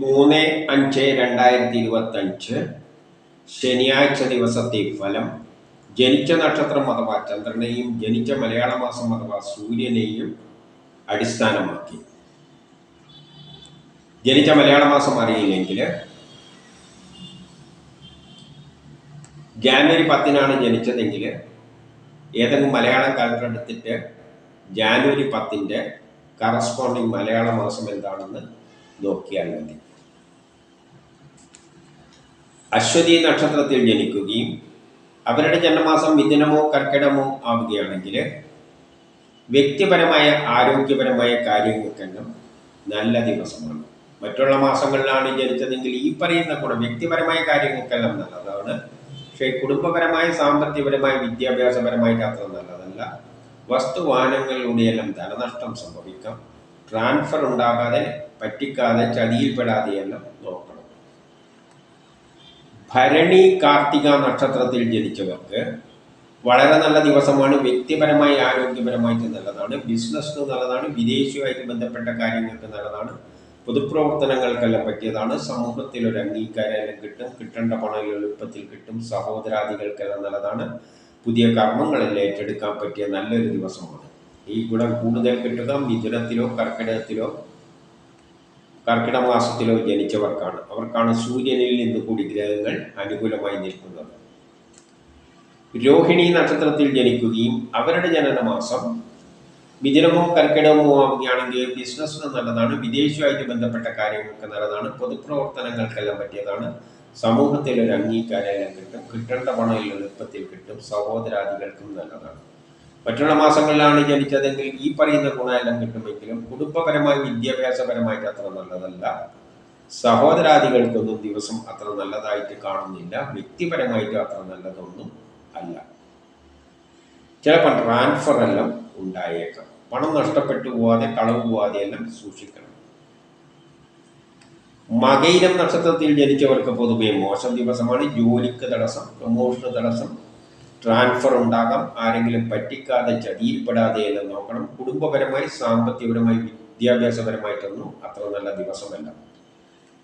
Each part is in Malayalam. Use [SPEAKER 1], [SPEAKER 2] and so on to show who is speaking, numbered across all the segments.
[SPEAKER 1] മൂന്ന് അഞ്ച് രണ്ടായിരത്തി ഇരുപത്തഞ്ച്. ശനിയാഴ്ച ദിവസത്തെ ഫലം ജനിച്ച നക്ഷത്രം അഥവാ ചന്ദ്രനെയും ജനിച്ച മലയാള മാസം അഥവാ സൂര്യനെയും അടിസ്ഥാനമാക്കി. ജനിച്ച മലയാള മാസം അറിയില്ലെങ്കിൽ ജാനുവരി പത്തിനാണ് ജനിച്ചതെങ്കിൽ ഏതെങ്കിലും മലയാളം കലണ്ടർ എടുത്തിട്ട് ജാനുവരി പത്തിന്റെ കറസ്പോണ്ടിങ് മലയാള മാസം എന്താണെന്ന് നോക്കിയാൽ മതി. അശ്വതി നക്ഷത്രത്തിൽ ജനിക്കുകയും അവരുടെ ജന്മമാസം മിഥുനമോ കർക്കിടമോ ആവുകയാണെങ്കിൽ വ്യക്തിപരമായ ആരോഗ്യപരമായ കാര്യങ്ങൾക്കെല്ലാം നല്ല ദിവസമാണ്. മറ്റുള്ള മാസങ്ങളിലാണ് ജനിച്ചതെങ്കിൽ ഈ പറയുന്ന ഗുണം വ്യക്തിപരമായ കാര്യങ്ങൾക്കെല്ലാം നല്ലതാണ്. പക്ഷേ കുടുംബപരമായ സാമ്പത്തികപരമായ വിദ്യാഭ്യാസപരമായിട്ട് അത്ര നല്ലതല്ല. വസ്തുവാനങ്ങളിലൂടെയെല്ലാം ധനനഷ്ടം സംഭവിക്കാം. ട്രാൻസ്ഫർ ഉണ്ടാകാതെ പറ്റിക്കാതെ ചതിയിൽപ്പെടാതെയെല്ലാം നോക്കണം. ഭരണി കാർത്തിക നക്ഷത്രത്തിൽ ജനിച്ചവർക്ക് വളരെ നല്ല ദിവസമാണ്. വ്യക്തിപരമായി ആരോഗ്യപരമായിട്ട് നല്ലതാണ്. ബിസിനസ്സിന് നല്ലതാണ്. വിദേശവുമായിട്ട് ബന്ധപ്പെട്ട കാര്യങ്ങൾക്ക് നല്ലതാണ്. പൊതുപ്രവർത്തനങ്ങൾക്കെല്ലാം പറ്റിയതാണ്. സമൂഹത്തിൽ ഒരു അംഗീകാരം കിട്ടും. കിട്ടേണ്ട പണം എളുപ്പത്തിൽ കിട്ടും. സഹോദരാദികൾക്കെല്ലാം നല്ലതാണ്. പുതിയ കർമ്മങ്ങളെല്ലാം ഏറ്റെടുക്കാൻ പറ്റിയ നല്ലൊരു ദിവസമാണ്. ഈ ഗുണം കൂടുതൽ കിട്ടുക മിഥുനത്തിലോ കർക്കിടകത്തിലോ കർക്കിടക മാസത്തിലോ ജനിച്ചവർക്കാണ്. അവർക്കാണ് സൂര്യനിൽ നിന്ന് കൂടി ഗ്രഹങ്ങൾ അനുകൂലമായി നിൽക്കുന്നത്. രോഹിണി നക്ഷത്രത്തിൽ ജനിക്കുകയും അവരുടെ ജനനമാസം മിഥുനമോ കർക്കിടകമോ ആവുകയാണെങ്കിൽ ബിസിനസ്സിന് നല്ലതാണ് വിദേശവുമായിട്ട് ബന്ധപ്പെട്ട കാര്യങ്ങൾക്ക് നല്ലതാണ് പൊതുപ്രവർത്തനങ്ങൾക്കെല്ലാം പറ്റിയതാണ്. സമൂഹത്തിൽ ഒരു അംഗീകാരം കിട്ടും കിട്ടേണ്ട പണം എളുപ്പത്തിൽ കിട്ടും സഹോദരാദികൾക്കും നല്ലതാണ്. മറ്റുള്ള മാസങ്ങളിലാണ് ജനിച്ചതെങ്കിൽ ഈ പറയുന്ന ഗുണമെല്ലാം കിട്ടുമെങ്കിലും കുടുംബപരമായി വിദ്യാഭ്യാസപരമായിട്ട് അത്ര നല്ലതല്ല. സഹോദരാദികൾക്കൊന്നും ദിവസം അത്ര നല്ലതായിട്ട് കാണുന്നില്ല. വ്യക്തിപരമായിട്ട് അത്ര നല്ലതൊന്നും അല്ല. ചിലപ്പോൾ ട്രാൻസ്ഫർ എല്ലാം ഉണ്ടായേക്കാം. പണം നഷ്ടപ്പെട്ടു പോവാതെ കളവ് പോവാതെ എല്ലാം സൂക്ഷിക്കണം. മകയിരം നക്ഷത്രത്തിൽ ജനിച്ചവർക്ക് പൊതുവെ മോശം ദിവസമാണ്. ജോലിക്ക് തടസ്സം പ്രമോഷന് തടസ്സം ട്രാൻസ്ഫർ ഉണ്ടാകാം. ആരെങ്കിലും പറ്റിക്കാതെ ചതിയിൽപ്പെടാതെ എല്ലാം നോക്കണം. കുടുംബപരമായി സാമ്പത്തികപരമായി വിദ്യാഭ്യാസപരമായിട്ടൊന്നും അത്ര നല്ല ദിവസമല്ല.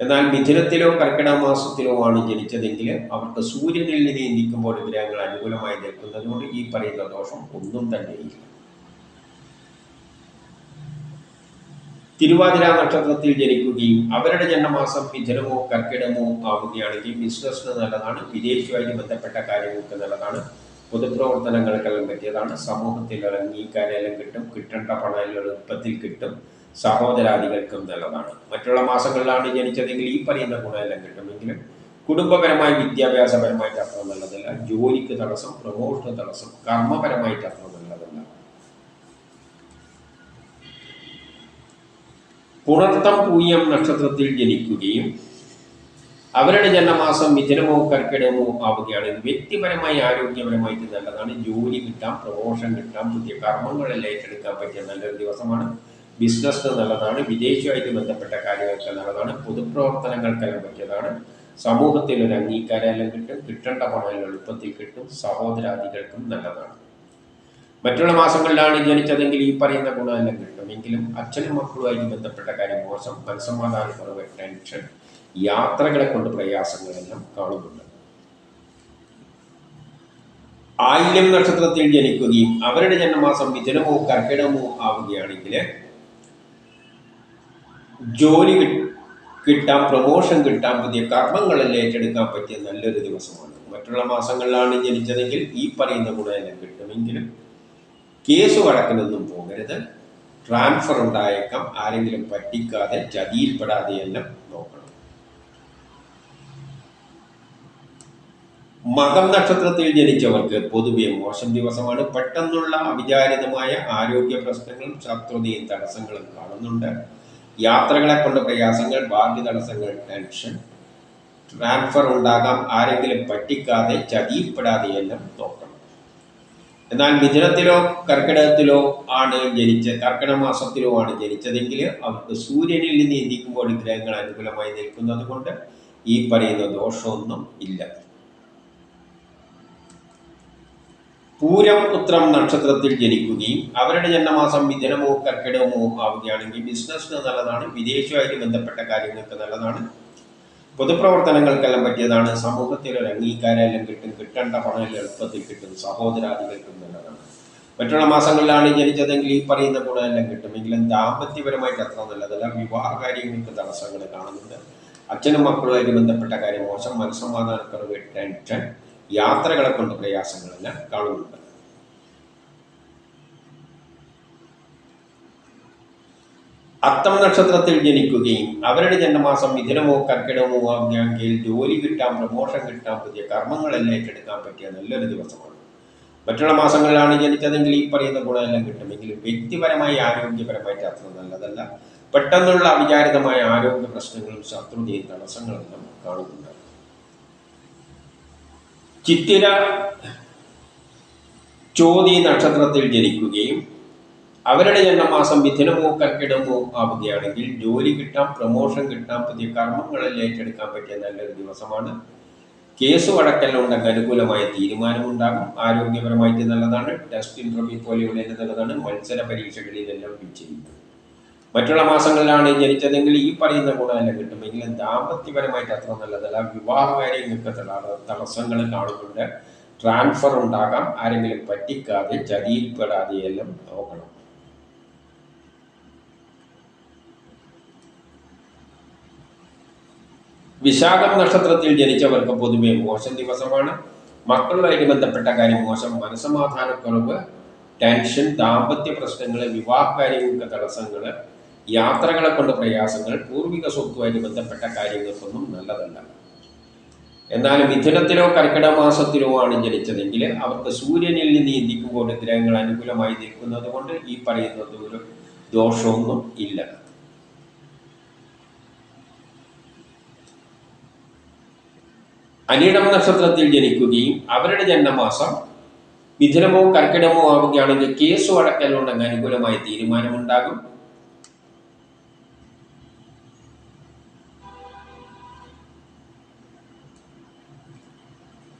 [SPEAKER 1] എന്നാൽ മിഥുനത്തിലോ കർക്കിടക മാസത്തിലോ ആണ് ജനിച്ചതെങ്കിൽ അവർക്ക് സൂര്യനിൽ നിന്ന് നിൽക്കുമ്പോൾ ഗ്രഹങ്ങൾ അനുകൂലമായി നിൽക്കുന്നതുകൊണ്ട് ഈ പറയുന്ന ദോഷം ഒന്നും തന്നെയില്ല. തിരുവാതിര നക്ഷത്രത്തിൽ ജനിക്കുകയും അവരുടെ ജന്മമാസം മിഥുനമോ കർക്കിടമോ ആവുകയാണെങ്കിൽ ബിസിനസ്സിന് നല്ലതാണ്. വിദേശവുമായി ബന്ധപ്പെട്ട കാര്യങ്ങൾക്ക് നല്ലതാണ്. പൊതുപ്രവർത്തനങ്ങൾക്കെല്ലാം പറ്റിയതാണ്. സമൂഹത്തിൽ കരയിലും കിട്ടും കിട്ടേണ്ട പണം എളുപ്പത്തിൽ കിട്ടും സഹോദരാദികൾക്കും നല്ലതാണ്. മറ്റുള്ള മാസങ്ങളിലാണ് ജനിച്ചതെങ്കിൽ ഈ പറയുന്ന ഗുണമെല്ലാം കിട്ടുമെങ്കിലും കുടുംബപരമായി വിദ്യാഭ്യാസപരമായിട്ട് അത്ര നല്ലതല്ല. ജോലിക്ക് തടസ്സം പ്രമോഷന് തടസ്സം കർമ്മപരമായിട്ട് അത്ര നല്ലതല്ല. പുണർത്തം പൂയം നക്ഷത്രത്തിൽ ജനിക്കുകയും അവരുടെ ജന്മമാസം മിഥുനമോ കർക്കിടകമോ ആവുകയാണ്. വ്യക്തിപരമായി ആരോഗ്യപരമായിട്ട് നല്ലതാണ്. ജോലി കിട്ടാം പ്രമോഷൻ കിട്ടാം പുതിയ കർമ്മങ്ങളെല്ലാം ഏറ്റെടുക്കാൻ പറ്റിയ നല്ലൊരു ദിവസമാണ്. ബിസിനസ്സിന് നല്ലതാണ്. വിദേശമായിട്ട് ബന്ധപ്പെട്ട കാര്യങ്ങൾക്ക് നല്ലതാണ്. പൊതുപ്രവർത്തനങ്ങൾക്കെല്ലാം പറ്റിയതാണ്. സമൂഹത്തിൽ ഒരു അംഗീകാരം എല്ലാം കിട്ടും. കിട്ടേണ്ട പണം എളുപ്പത്തിൽ കിട്ടും. സഹോദരാദികൾക്കും നല്ലതാണ്. മറ്റുള്ള മാസങ്ങളിലാണ് ജനിച്ചതെങ്കിൽ ഈ പറയുന്ന ഗുണമെല്ലാം കിട്ടും. എങ്കിലും അച്ഛനും മക്കളുമായി ബന്ധപ്പെട്ട കാര്യം മോശം മനസ്സമാധാനക്കുറവ് ടെൻഷൻ യാത്രകളെ കൊണ്ട് പ്രയാസങ്ങളെല്ലാം കാണുന്നുണ്ട്. ആയില്യം നക്ഷത്രത്തിൽ ജനിക്കുകയും അവരുടെ ജന്മമാസം വിജനമോ കർക്കിടമോ ആവുകയാണെങ്കിൽ ജോലി കിട്ടാം പ്രമോഷൻ കിട്ടാം പുതിയ കർമ്മങ്ങളെല്ലാം ഏറ്റെടുക്കാൻ പറ്റിയ നല്ലൊരു ദിവസമാണ്. മറ്റുള്ള മാസങ്ങളിലാണ് ജനിച്ചതെങ്കിൽ ഈ പറയുന്ന ഗുണമെല്ലാം കിട്ടുമെങ്കിലും കേസ് വഴക്കിനൊന്നും പോകരുത്. ട്രാൻസ്ഫർ ഉണ്ടായേക്കാം. ആരെങ്കിലും പറ്റിക്കാതെ ചതിയിൽപ്പെടാതെ എല്ലാം നോക്കണം. മകം നക്ഷത്രത്തിൽ ജനിച്ചവർക്ക് പൊതുവെ മോശം ദിവസമാണ്. പെട്ടെന്നുള്ള അവിചാരിതമായ ആരോഗ്യ പ്രശ്നങ്ങളും ശത്രുതയും തടസ്സങ്ങളും കാണുന്നുണ്ട്. യാത്രകളെ കൊണ്ട് പ്രയാസങ്ങൾ ഭാഗ്യ തടസ്സങ്ങൾ ടെൻഷൻ. ട്രാൻസ്ഫർ ഉണ്ടാകാം. ആരെങ്കിലും പറ്റിക്കാതെ ചതിയിൽപ്പെടാതെ എല്ലാം നോക്കണം. എന്നാൽ മിഥുനത്തിലോ കർക്കിടകത്തിലോ ആണ് ജനിച്ച കർക്കിട മാസത്തിലോ ആണ് ജനിച്ചതെങ്കിൽ അവർക്ക് സൂര്യനിൽ നിന്ന് എത്തിക്കുമ്പോൾ ഗ്രഹങ്ങൾ അനുകൂലമായി നിൽക്കുന്നത് കൊണ്ട് ഈ പറയുന്ന ദോഷമൊന്നും ഇല്ല. പൂരം ഉത്രം നക്ഷത്രത്തിൽ ജനിക്കുകയും അവരുടെ ജന്മമാസം മിഥുനമോ കർക്കിടകമോ ആവുകയാണെങ്കിൽ ബിസിനസ്സിന് നല്ലതാണ് വിദേശവുമായിട്ട് ബന്ധപ്പെട്ട കാര്യങ്ങൾക്ക് നല്ലതാണ്. പൊതുപ്രവർത്തനങ്ങൾക്കെല്ലാം പറ്റിയതാണ്. സമൂഹത്തിൽ ഒരു അംഗീകാരമെല്ലാം കിട്ടും കിട്ടേണ്ട പണം എളുപ്പത്തിൽ കിട്ടും സഹോദരാദികൾക്കും നല്ലതാണ്. മറ്റുള്ള മാസങ്ങളിലാണ് ജനിച്ചതെങ്കിൽ ഈ പറയുന്ന ഗുണമെല്ലാം കിട്ടുമെങ്കിലും ദാമ്പത്യപരമായിട്ട് അത്ര നല്ലതല്ല. വിവാഹ കാര്യങ്ങൾക്ക് തടസ്സങ്ങൾ കാണുന്നുണ്ട്. അച്ഛനും മക്കളുമായിട്ട് ബന്ധപ്പെട്ട കാര്യം മോശം മനസ്സമാധാനക്കുറവ് ടെൻഷൻ യാത്രകളെ കൊണ്ട് പ്രയാസങ്ങളെല്ലാം കാണുന്നുണ്ട്. അത്തം നക്ഷത്രത്തിൽ ജനിക്കുകയും അവരുടെ ജന്മമാസം മിഥുനമോ കർക്കിടമോ ആവുകയാണെങ്കിൽ ജോലി കിട്ടാൻ പ്രമോഷൻ കിട്ടാൻ പുതിയ കർമ്മങ്ങളെല്ലാം ഏറ്റെടുക്കാൻ പറ്റിയ നല്ലൊരു ദിവസമാണ്. മറ്റുള്ള മാസങ്ങളിലാണ് ജനിച്ചതെങ്കിൽ ഈ പറയുന്ന ഗുണമെല്ലാം കിട്ടുമെങ്കിലും വ്യക്തിപരമായി ആരോഗ്യപരമായിട്ട് അത്ര നല്ലതല്ല. പെട്ടെന്നുള്ള അവിചാരിതമായ ആരോഗ്യ പ്രശ്നങ്ങളും ശത്രുതയും തടസ്സങ്ങളെല്ലാം കാണുന്നുണ്ട്. ചിത്തിര ചോതി നക്ഷത്രത്തിൽ ജനിക്കുകയും അവരുടെ ജന്മമാസം മിഥുനമോ കർക്കിടമോ ആവുകയാണെങ്കിൽ ജോലി കിട്ടാം പ്രമോഷൻ കിട്ടാം പുതിയ കർമ്മങ്ങളിൽ ഏറ്റെടുക്കാൻ പറ്റിയ നല്ലൊരു ദിവസമാണ്. കേസ് വഴക്കെല്ലാം അനുകൂലമായ തീരുമാനമുണ്ടാകും. ആരോഗ്യപരമായിട്ട് നല്ലതാണ്. ടെസ്റ്റ് ഇന്റർവ്യൂ പോലെയുള്ള നല്ലതാണ്. മത്സര പരീക്ഷകളിലെല്ലാം വിജയിക്കും മറ്റുള്ള മാസങ്ങളിലാണ് ജനിച്ചതെങ്കിൽ ഈ പറയുന്ന ഗുണമെല്ലാം കിട്ടുമെങ്കിലും ദാമ്പത്യപരമായിട്ട് അത്ര നല്ലതല്ല. വിവാഹ കാര്യങ്ങൾക്ക് തടസ്സങ്ങൾ കാണുന്നുണ്ട്. ട്രാൻസ്ഫർ ഉണ്ടാകാം. ആരെങ്കിലും പറ്റിക്കാതെ ചതിയിൽപ്പെടാതെ എല്ലാം നോക്കണം വിശാഖം നക്ഷത്രത്തിൽ ജനിച്ചവർക്ക് പൊതുവെ മോശം ദിവസമാണ്. മക്കളുമായിട്ട് ബന്ധപ്പെട്ട കാര്യം മോശം. മനസമാധാനക്കുറവ് ടെൻഷൻ ദാമ്പത്യ പ്രശ്നങ്ങൾ വിവാഹ കാര്യങ്ങൾക്ക് തടസ്സങ്ങൾ യാത്രകളെ കൊണ്ട് പ്രയാസങ്ങൾ പൂർവിക സ്വത്തുമായിട്ട് ബന്ധപ്പെട്ട കാര്യങ്ങൾക്കൊന്നും നല്ലതല്ല. എന്നാൽ മിഥുനത്തിലോ കർക്കിടക മാസത്തിലോ ആണ് ജനിച്ചതെങ്കിൽ അവർക്ക് സൂര്യനിൽ നിന്ന് ഇന്ത്യക്കുമ്പോൾ ഗ്രഹങ്ങൾ അനുകൂലമായി നിൽക്കുന്നത് കൊണ്ട് ഈ പറയുന്നത് ഒരു ദോഷമൊന്നും ഇല്ല. അനിടം നക്ഷത്രത്തിൽ ജനിക്കുകയും അവരുടെ ജന്മമാസം മിഥുനമോ കർക്കിടമോ ആവുകയാണെങ്കിൽ കേസ് അടക്കലുണ്ടെങ്കിൽ അനുകൂലമായ തീരുമാനമുണ്ടാകും.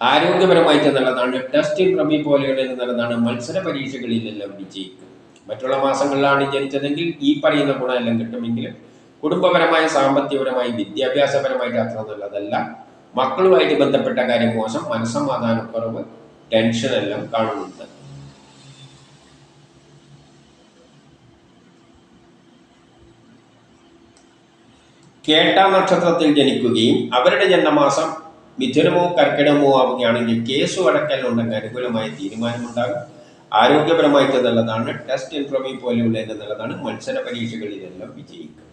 [SPEAKER 1] ആരോഗ്യപരമായിട്ട് നല്ലതാണ് ടെസ്റ്റിംഗ് പ്രമി പോലെയുള്ള നല്ലതാണ് മത്സര പരീക്ഷകളിലെല്ലാം വിജയിക്കും. മറ്റുള്ള മാസങ്ങളിലാണ് ജനിച്ചതെങ്കിൽ ഈ പറയുന്ന ഗുണമെല്ലാം കിട്ടുമെങ്കിലും കുടുംബപരമായ സാമ്പത്തികപരമായി വിദ്യാഭ്യാസപരമായിട്ട് അത്ര നല്ലതല്ല. മക്കളുമായിട്ട് ബന്ധപ്പെട്ട കാര്യം മോശം. മനസ്സമാധാനക്കുറവ് ടെൻഷൻ എല്ലാം കാണുന്നുണ്ട്. കേട്ട നക്ഷത്രത്തിൽ ജനിക്കുകയും അവരുടെ ജന്മമാസം മിഥുനമോ കർക്കിടമോ ആവുകയാണെങ്കിൽ കേസ് അടക്കലുണ്ടെങ്കിൽ അനുകൂലമായ തീരുമാനമുണ്ടാകും. ആരോഗ്യപരമായിട്ട് നല്ലതാണ്. ടെസ്റ്റ് ഇൻട്രോമി പോലെയുള്ള നല്ലതാണ് മത്സര പരീക്ഷകളിലെല്ലാം വിജയിക്കും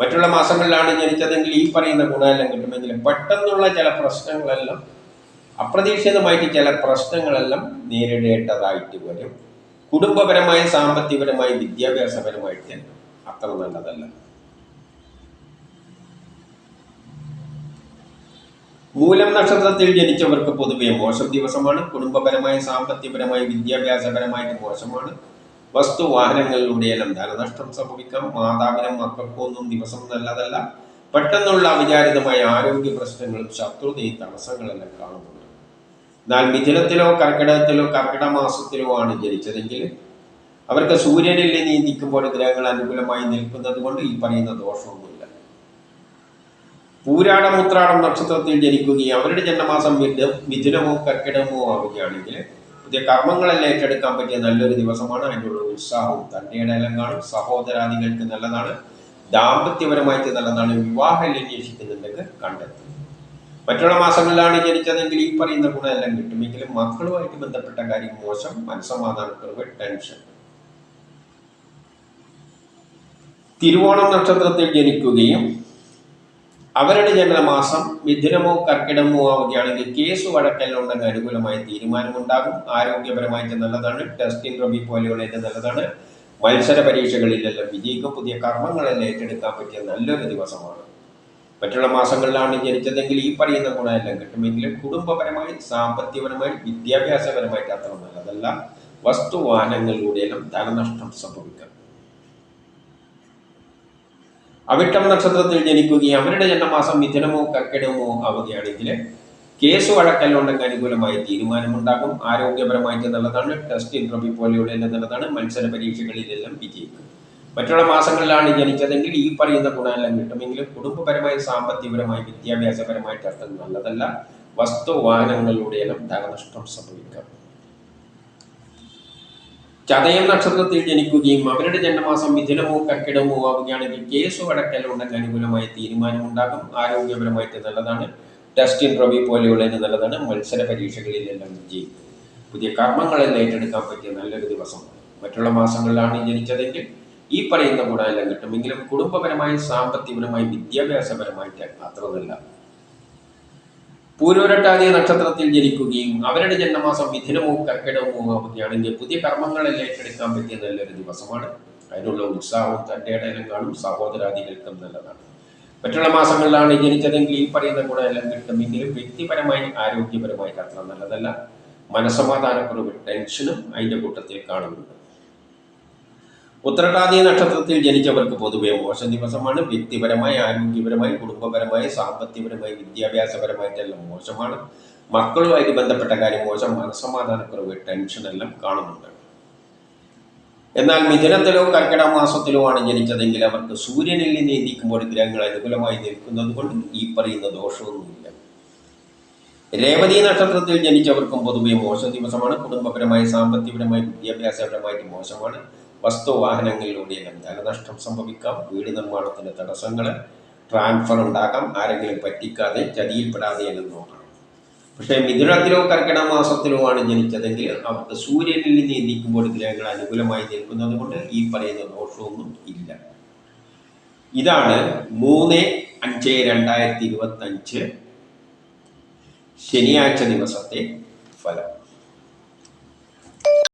[SPEAKER 1] മറ്റുള്ള മാസങ്ങളിലാണ് ജനിച്ചതെങ്കിൽ ഈ പറയുന്ന ഗുണമെല്ലാം കിട്ടുമെങ്കിലും പെട്ടെന്നുള്ള ചില പ്രശ്നങ്ങളെല്ലാം അപ്രതീക്ഷിതമായിട്ട് ചില പ്രശ്നങ്ങളെല്ലാം നേരിടേണ്ടതായിട്ട് വരും. കുടുംബപരമായി സാമ്പത്തികപരമായി വിദ്യാഭ്യാസപരമായിട്ട് അത്ര നല്ലതല്ല. മൂലം നക്ഷത്രത്തിൽ ജനിച്ചവർക്ക് പൊതുവെ മോശം ദിവസമാണ്. കുടുംബപരമായി സാമ്പത്തികപരമായി വിദ്യാഭ്യാസപരമായിട്ട് മോശമാണ്. വസ്തു വാഹനങ്ങളിലൂടെയെല്ലാം ധനനഷ്ടം സംഭവിക്കാം. മാതാവിനും മക്കൾക്കും ഒന്നും ദിവസം നല്ലതല്ല. പെട്ടെന്നുള്ള അവിചാരിതമായ ആരോഗ്യ പ്രശ്നങ്ങളും ശത്രുതയും തടസ്സങ്ങളെല്ലാം കാണുന്നുണ്ട്. എന്നാൽ മിഥുനത്തിലോ കർക്കിടകത്തിലോ കർക്കിടക മാസത്തിലോ ആണ് ജനിച്ചതെങ്കിൽ അവർക്ക് സൂര്യനിൽ നീന്തിക്കുമ്പോൾ ഗ്രഹങ്ങൾ അനുകൂലമായി നിൽക്കുന്നത് കൊണ്ട് ഈ പറയുന്ന ദോഷമൊന്നുമില്ല. പൂരാടം ഉത്രാടം നക്ഷത്രത്തിൽ ജനിക്കുകയും അവരുടെ ജന്മമാസം മിഥുനമോ കർക്കിടമോ ആവുകയാണെങ്കിൽ പുതിയ കർമ്മങ്ങളെല്ലാം ഏറ്റെടുക്കാൻ പറ്റിയ നല്ലൊരു ദിവസമാണ്. അതിനുള്ള ഉത്സാഹവും തന്റെ ഇടയിലും കാണും സഹോദരാദികൾക്ക് നല്ലതാണ്. ദാമ്പത്യപരമായിട്ട് നല്ലതാണ്. വിവാഹം അന്വേഷിക്കുന്നുണ്ടെങ്കിൽ കണ്ടെത്തും മറ്റുള്ള മാസങ്ങളിലാണ് ജനിച്ചതെങ്കിൽ ഈ പറയുന്ന ഗുണമെല്ലാം കിട്ടുമെങ്കിലും മക്കളുമായിട്ട് ബന്ധപ്പെട്ട കാര്യം മോശം മനസ്സമാധാനക്കുറവ് ടെൻഷൻ. തിരുവോണം നക്ഷത്രത്തിൽ ജനിക്കുകയും അവരുടെ ജനനമാസം മിഥുനമോ കർക്കിടമോ ആവുകയാണെങ്കിൽ കേസ് വഴക്കലുണ്ടെങ്കിൽ അനുകൂലമായ തീരുമാനമുണ്ടാകും. ആരോഗ്യപരമായിട്ട് നല്ലതാണ്. ടെസ്റ്റിൻ റബി പോലെയുള്ള നല്ലതാണ്. മത്സര പരീക്ഷകളിലെല്ലാം വിജയിക്കും. പുതിയ കർമ്മങ്ങളെല്ലാം ഏറ്റെടുക്കാൻ പറ്റിയ നല്ലൊരു ദിവസമാണ്. മറ്റുള്ള മാസങ്ങളിലാണ് ജനിച്ചതെങ്കിൽ ഈ പറയുന്ന ഗുണമെല്ലാം കിട്ടുമെങ്കിലും കുടുംബപരമായി സാമ്പത്തികപരമായി വിദ്യാഭ്യാസപരമായിട്ട് അത്ര നല്ലതല്ല. വസ്തുവാഹനങ്ങളിലൂടെയെല്ലാം ധനനഷ്ടം സംഭവിക്കാം. അവിട്ടം നക്ഷത്രത്തിൽ ജനിക്കുകയും അവരുടെ ജന്മമാസം മിഥുനമോ കർക്കിടമോ ആവുകയാണെങ്കിൽ കേസ് വഴക്കല്ലുണ്ടെങ്കിൽ അനുകൂലമായ തീരുമാനമുണ്ടാകും. ആരോഗ്യപരമായിട്ട് നല്ലതാണ്. ടെസ്റ്റ് ഇന്റർവ്യൂ പോലെയുള്ള നല്ലതാണ്. മത്സര പരീക്ഷകളിലെല്ലാം വിജയിക്കും. മറ്റുള്ള മാസങ്ങളിലാണ് ജനിച്ചതെങ്കിൽ ഈ പറയുന്ന ഗുണമെല്ലാം കിട്ടുമെങ്കിലും കുടുംബപരമായി സാമ്പത്തികപരമായി വിദ്യാഭ്യാസപരമായിട്ട് അർത്ഥം നല്ലതല്ല. വസ്തു വാഹനങ്ങളിലൂടെയെല്ലാം ധനനഷ്ടം സംഭവിക്കാം. ചതയം നക്ഷത്രത്തിൽ ജനിക്കുകയും അവരുടെ ജന്മമാസം മിഥുനമോ കർക്കിടമോ ആവുകയാണെങ്കിൽ കേസ് വഴക്കലുണ്ടെങ്കിൽ അനുകൂലമായ തീരുമാനമുണ്ടാകും. ആരോഗ്യപരമായിട്ട് നല്ലതാണ്. ടെസ്റ്റിൻ റവി പോലെയുള്ളതിന് നല്ലതാണ്. മത്സര പരീക്ഷകളിലെല്ലാം വിജയിക്കും. പുതിയ കർമ്മങ്ങളെല്ലാം ഏറ്റെടുക്കാൻ പറ്റിയ നല്ലൊരു ദിവസമാണ് മറ്റുള്ള മാസങ്ങളിലാണ് ജനിച്ചതെങ്കിൽ ഈ പറയുന്ന ഗുണമെല്ലാം കിട്ടുമെങ്കിലും കുടുംബപരമായി സാമ്പത്തികപരമായി വിദ്യാഭ്യാസപരമായിട്ട് അത്ര നല്ല പൂരോരട്ടാതി നക്ഷത്രത്തിൽ ജനിക്കുകയും അവരുടെ ജന്മമാസം മിഥുനമോ കർക്കിടമോ ആവുകയാണെങ്കിൽ പുതിയ കർമ്മങ്ങളെ ഏറ്റെടുക്കാൻ പറ്റിയ നല്ലൊരു ദിവസമാണ്. അതിനുള്ള ഉത്സാഹവും തന്റെ ഇടയിലും കാണും. സഹോദരാദികൾക്കും നല്ലതാണ്. മറ്റുള്ള മാസങ്ങളിലാണ് ജനിച്ചതെങ്കിൽ ഈ പറയുന്ന ഗുണമെല്ലാം കിട്ടുമെങ്കിലും വ്യക്തിപരമായി ആരോഗ്യപരമായിട്ട് അത്ര നല്ലതല്ല. മനസമാധാനക്കുറവ് ടെൻഷനും അതിന്റെ കൂട്ടത്തിൽ കാണുന്നുണ്ട്. ഉത്രട്ടാതി നക്ഷത്രത്തിൽ ജനിച്ചവർക്ക് പൊതുവെ മോശം ദിവസമാണ്. വ്യക്തിപരമായി ആരോഗ്യപരമായി കുടുംബപരമായി സാമ്പത്തികപരമായി വിദ്യാഭ്യാസപരമായിട്ടെല്ലാം മോശമാണ്. മക്കളുമായിട്ട് ബന്ധപ്പെട്ട കാര്യം മോശം. മനസമാധാനക്കുറവ് ടെൻഷനെല്ലാം കാണുന്നുണ്ട്. എന്നാൽ മിഥുനത്തിലോ കർക്കിടക മാസത്തിലോ ആണ് ജനിച്ചതെങ്കിൽ അവർക്ക് സൂര്യനിൽ നിന്ന് എത്തിക്കുമ്പോൾ ഗ്രഹങ്ങൾ അനുകൂലമായി നിൽക്കുന്നത് കൊണ്ട് ഈ പറയുന്ന ദോഷമൊന്നുമില്ല. രേവതി നക്ഷത്രത്തിൽ ജനിച്ചവർക്കും പൊതുവെ മോശം ദിവസമാണ്. കുടുംബപരമായി സാമ്പത്തികപരമായി വിദ്യാഭ്യാസപരമായിട്ട് മോശമാണ്. വസ്തു വാഹനങ്ങളിലൂടെയെല്ലാം ധനനഷ്ടം സംഭവിക്കാം. വീട് നിർമ്മാണത്തിന് തടസ്സങ്ങൾ ട്രാൻസ്ഫർ ഉണ്ടാക്കാം. ആരെങ്കിലും പറ്റിക്കാതെ ചതിയിൽപ്പെടാതെ എല്ലാം നോക്കണം. പക്ഷേ മിഥുനത്തിലോ കർക്കിടക മാസത്തിലോ ആണ് ജനിച്ചതെങ്കിൽ അവർക്ക് സൂര്യനിൽ നിന്ന് എത്തിക്കുമ്പോൾ ഗ്രഹങ്ങൾ അനുകൂലമായി നിൽക്കുന്നത് കൊണ്ട് ഈ പറയുന്ന ദോഷമൊന്നും ഇല്ല. ഇതാണ് മൂന്ന് അഞ്ച് രണ്ടായിരത്തി ഇരുപത്തി അഞ്ച് ശനിയാഴ്ച ദിവസത്തെ ഫലം.